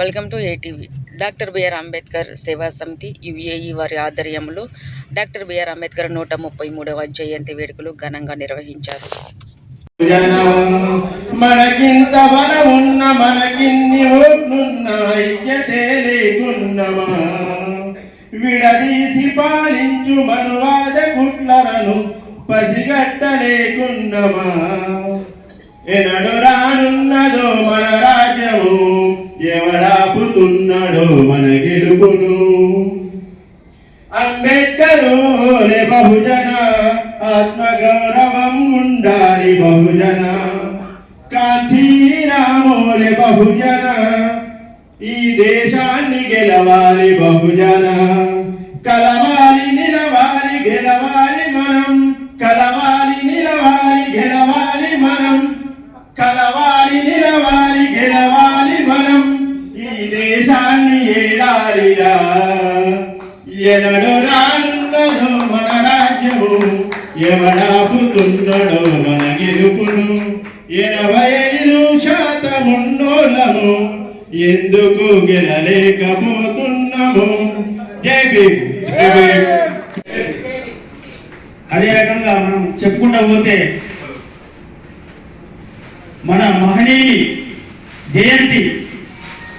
Welcome to ATV. Doctor B R Ambedkar సేవా సమితి UAE వారి ఆధ్వర్యంలో డాక్టర్ బిఆర్ అంబేద్కర్ నూట ముప్పై మూడవ జయంతి వేడుకలు ఘనంగా నిర్వహించారు. మనకింత మనకిన్ని ఓట్లున్న ఐక్యతే లేకున్నమా విడదీసి పాలించు మనువాద కుట్లను పసిగట్టలేకున్నమా ఎనడు రానున్నదో మన రాజ్యము ఎవడాపుతున్నాడో మన గెలుపును. అంబేద్కరు బహుజన ఆత్మగౌరవం ఉండాలి బహుజన. కాంచీరామోలే బహుజన ఈ దేశాన్ని గెలవాలి బహుజన. ఎవడాపుతున్నాడో మన గెలుపును ఎనభై ఐదు శాతమున్నోళ్ళము. ఎందుకు గెలలేకపోతున్నాము? జై భీమ్. అదే రకంగా మనం చెప్పుకుంటూ పోతే మన మహనీయుని జయంతి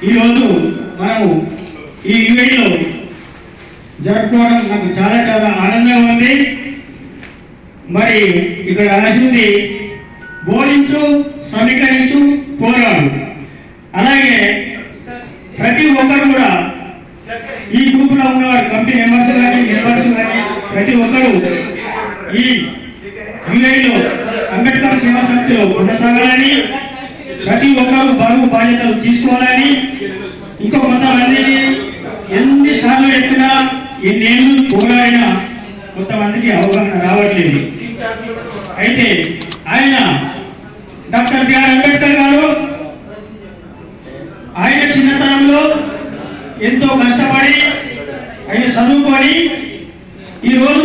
ఈరోజు మనము ఈ ఈవెంట్లో జరుపుకోవడం నాకు చాలా చాలా ఆనందంగా ఉంది. మరి ఇక్కడ రాసింది బోధించు సమీకరించు పోరాడు. అలాగే ప్రతి ఒక్కరు కూడా ఈ గ్రూప్లో ఉన్నవారు కమిటీ మెంబర్స్ కానీ మెంబర్స్ కానీ ప్రతి ఒక్కరు ఈ యుఐలో అంబేద్కర్ సేవా సమితిలో కొనసాగాలని ప్రతి ఒక్కరు బరువు బాధ్యతలు తీసుకోవాలని ఇంకా కొంతమంది ఎన్నిసార్లు చెప్పినా ఎన్నేళ్ళు పోరాడినా కొంతమందికి అవగాహన రావట్లేదు. అయితే ఆయన డాక్టర్ బిఆర్ అంబేద్కర్ గారు ఆయన చిన్నతనంలో ఎంతో కష్టపడి ఆయన చదువుకొని ఈరోజు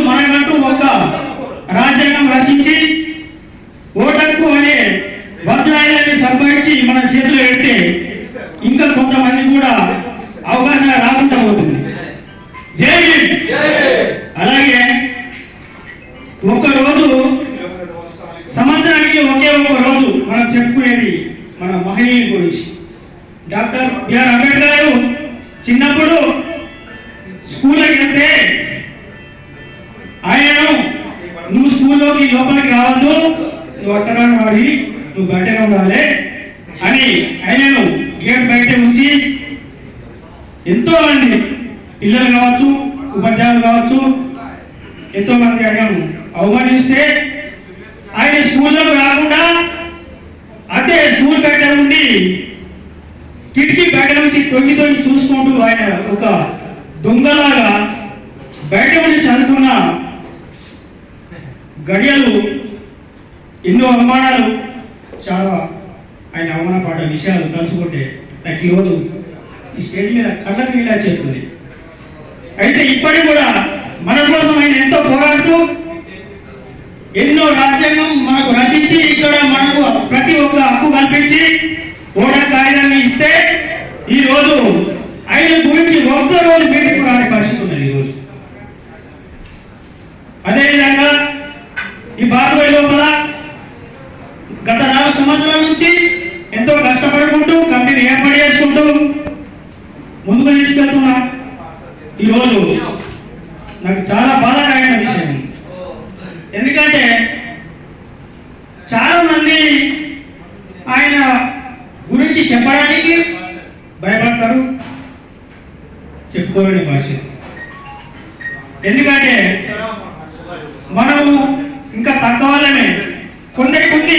మన గురించి. డాక్టర్ బిఆర్ అంబేద్కర్ గారు చిన్నప్పుడు స్కూల్కి వెళ్తే ఆయన నువ్వు స్కూల్లోకి లోపలికి రావద్దు నువ్వు అట్టగానే వాడి నువ్వు బయటనే ఉండాలి అని ఆయనను గేట్ బయట ఉంచి ఎంతో మంది పిల్లలు కావచ్చు ఉపాధ్యాయులు కావచ్చు ఎంతో మంది ఆయనను అవమానిస్తే ఆయన స్కూల్లోకి రాకుండా అదే స్కూల్ బయట ఉండి కిటికీ బయట నుంచి తొంగి తొంగి చూసుకుంటూ ఆయన ఒక దొంగలాగా బయట నుంచి చదువుకున్న గడియలు ఎన్నో అవమానాలు చాలా ఆయన అవమానపడ్డ విషయాలు తలుచుకుంటే నాకు ఈరోజు ఈ స్టేజ్ మీద కళ్ళకు ఇలా చేస్తుంది అయితే ఇప్పటికి కూడా మన కోసం ఆయన ఎంతో పోరాడుతూ ఎన్నో రాజ్యాంగం మనకు రచించి ఇక్కడ మనకు ప్రతి ఒక్క హక్కు కల్పించి ఇస్తే ఈ రోజు ఆయన గురించి ఒక్క రోజు మీటింగ్ రాని పరిస్థితి ఉన్నది ఈ రోజు. అదేవిధంగా ఈ భారతదేశ లోపల గత నాలుగు సంవత్సరాల నుంచి ఎంతో కష్టపడుకుంటూ కంపెనీ ఏర్పాటు చేసుకుంటూ ముందుకు తీసుకెళ్తున్నా. ఈరోజు నాకు చాలా బాధాకరమైన విషయం. ఎందుకంటే చాలా మంది ఆయన గురించి చెప్పడానికి భయపడతారు చెప్పుకోలేని భాష. ఎందుకంటే మనము ఇంకా తక్కువ వాళ్ళమే కొందరి కొద్ది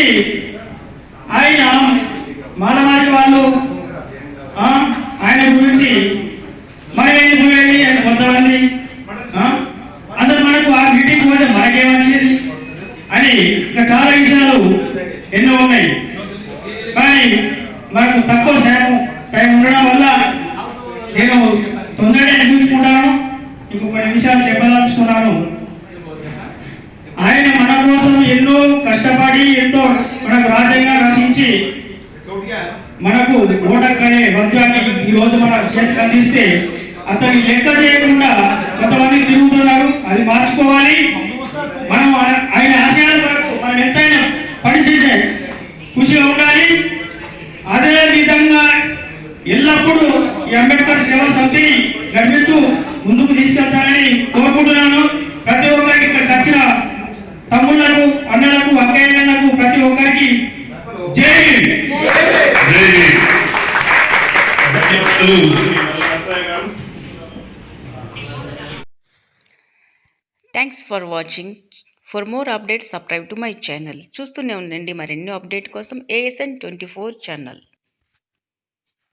ఆయన మానవాళి వాళ్ళు ఆయన గురించి మనమేం పోయేది అని కొంతమంది అసలు మనకు ఆ మీటింగ్ పోతే మనకేమొచ్చేది అని ఇంకా చాలా విషయాలు ఎన్నో ఉన్నాయి. కానీ మనకు తక్కువ శాతం టైం ఉండడం వల్ల నేను తొందరగా చూసుకుంటాను ఇంకొక కొన్ని విషయాలు చెప్పదలుచుకున్నాను. ఆయన మన కోసం ఎన్నో కష్టపడి ఎంతో మనకు రాజ్యాంగం రచించి మనకు ఓటక్కనే వజ్రాన్ని ఈరోజు రోజు మన చేతికి అందిస్తే అతన్ని లెక్క చేయకుండా కొంతమంది తిరుగుతున్నారు. అది మార్చుకోవాలి. మనం ఆయన- ఆశయాల వరకు మనం ఎంతైనా పనిచేసే ఖుషిగా ఉండాలి. అదే విధంగా ఎల్లప్పుడూ ఈ అంబేద్కర్ సేవా సమితిని నడిపిస్తూ ముందుకు తీసుకెళ్తానని కోరుకుంటున్నాను ప్రతి ఒక్కరికి ఇక్కడికి వచ్చిన తమ్ముళ్ళకు అన్నలకు అక్కయ్యలకు ప్రతి ఒక్కరికి జై హింద్. జై భీమ్. ధన్యవాదాలు. Thanks for watching for more updates subscribe to my channel చూస్తూనే ఉండండి మరెన్నో అప్డేట్ కోసం ఏఎస్ఎన్ ట్వంటీ ఫోర్ ఛానల్